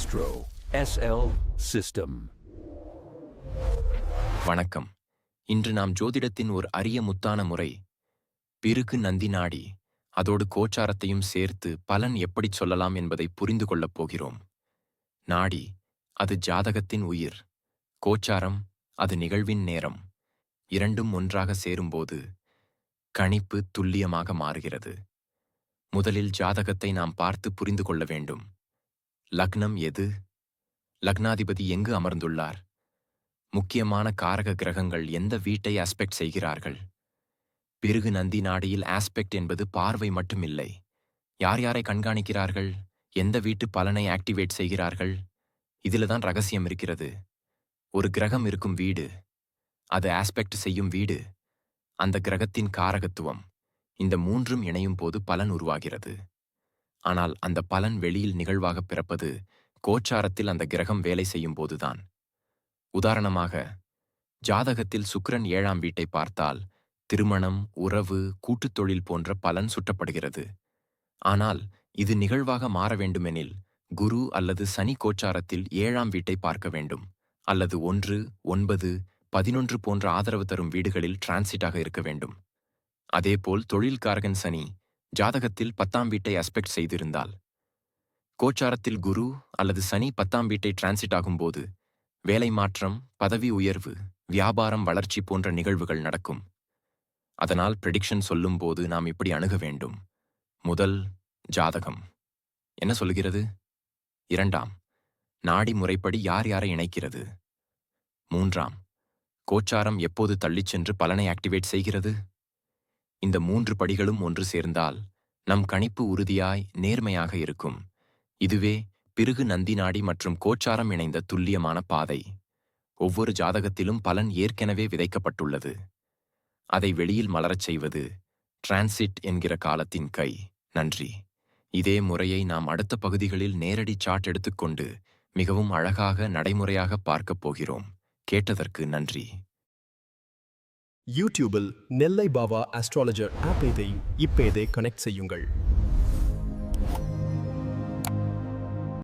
Astro SL system வணக்கம். இன்று நாம் ஜோதிடத்தின் ஒரு அரிய முத்தான முறை பிறகு நந்தி நாடி அதோடு கோச்சாரத்தையும் சேர்த்து பலன் எப்படிச் சொல்லலாம் என்பதை புரிந்து கொள்ளப் போகிறோம். நாடி அது ஜாதகத்தின் உயிர் கோச்சாரம் அது நிகழ்வின் நேரம் இரண்டும் ஒன்றாக சேரும்போது கணிப்பு துல்லியமாக மாறுகிறது. முதலில் ஜாதகத்தை நாம் பார்த்து புரிந்து கொள்ள வேண்டும். லக்னம் எது? லக்னாதிபதி எங்கு அமர்ந்துள்ளார்? முக்கியமான காரக கிரகங்கள் எந்த வீட்டை ஆஸ்பெக்ட் செய்கிறார்கள்? பிறகு நந்தி நாடியில் ஆஸ்பெக்ட் என்பது பார்வை மட்டுமில்லை. யார் யாரை கண்காணிக்கிறார்கள்? எந்த வீட்டு பலனை ஆக்டிவேட் செய்கிறார்கள்? இதில தான் ரகசியம் இருக்கிறது. ஒரு கிரகம் இருக்கும் வீடு. அது ஆஸ்பெக்ட் செய்யும் வீடு. அந்த கிரகத்தின் காரகத்துவம். இந்த மூன்றும் இணையும் போது பலன் உருவாகிறது. ஆனால் அந்த பலன் வெளியில் நிகழ்வாக பிறப்பது கோச்சாரத்தில் அந்த கிரகம் வேலை செய்யும் போதுதான். உதாரணமாக ஜாதகத்தில் சுக்கிரன் ஏழாம் வீட்டை பார்த்தால் திருமணம் உறவு கூட்டுத் தொழில் போன்ற பலன் சுட்டப்படுகிறது. ஆனால் இது நிகழ்வாக மாற வேண்டுமெனில் குரு அல்லது சனி கோச்சாரத்தில் ஏழாம் வீட்டை பார்க்க வேண்டும். அல்லது ஒன்று ஒன்பது பதினொன்று போன்ற ஆதரவு தரும் வீடுகளில் டிரான்சிட்டாக இருக்க வேண்டும். அதேபோல் தொழில்காரகன் சனி ஜாதகத்தில் பத்தாம் வீட்டை அஸ்பெக்ட் செய்திருந்தால் கோச்சாரத்தில் குரு அல்லது சனி பத்தாம் வீட்டை டிரான்சிட் ஆகும்போது வேலை மாற்றம் பதவி உயர்வு வியாபாரம் வளர்ச்சி போன்ற நிகழ்வுகள் நடக்கும். அதனால் ப்ரெடிக்ஷன் சொல்லும்போது நாம் இப்படி அணுக வேண்டும். முதல் ஜாதகம். என்ன சொல்கிறது இரண்டாம். நாடி முறைப்படி யார் யாரை இணைக்கிறது? மூன்றாம். கோச்சாரம் எப்போது தள்ளிச் சென்று பலனை ஆக்டிவேட் செய்கிறது? இந்த மூன்று படிகளும் ஒன்று சேர்ந்தால் நம் கணிப்பு உறுதியாய் நேர்மையாக இருக்கும். இதுவே பிறகு நந்தி நாடி மற்றும் கோச்சாரம் இணைந்த துல்லியமான பாதை. ஒவ்வொரு ஜாதகத்திலும் பலன் ஏற்கனவே விதைக்கப்பட்டுள்ளது. அதை வெளியில் மலரச் செய்வது டிரான்சிட் என்கிற காலத்தின் கை. நன்றி. இதே முறையை நாம் அடுத்த பகுதிகளில் நேரடி சாட் எடுத்துக்கொண்டு மிகவும் அழகாக நடைமுறையாக பார்க்கப் போகிறோம். கேட்டதற்கு நன்றி. யூடியூபில் நெல்லை பாவா ஆஸ்ட்ராலஜர் ஆப் இதை கனெக்ட் செய்யுங்கள்.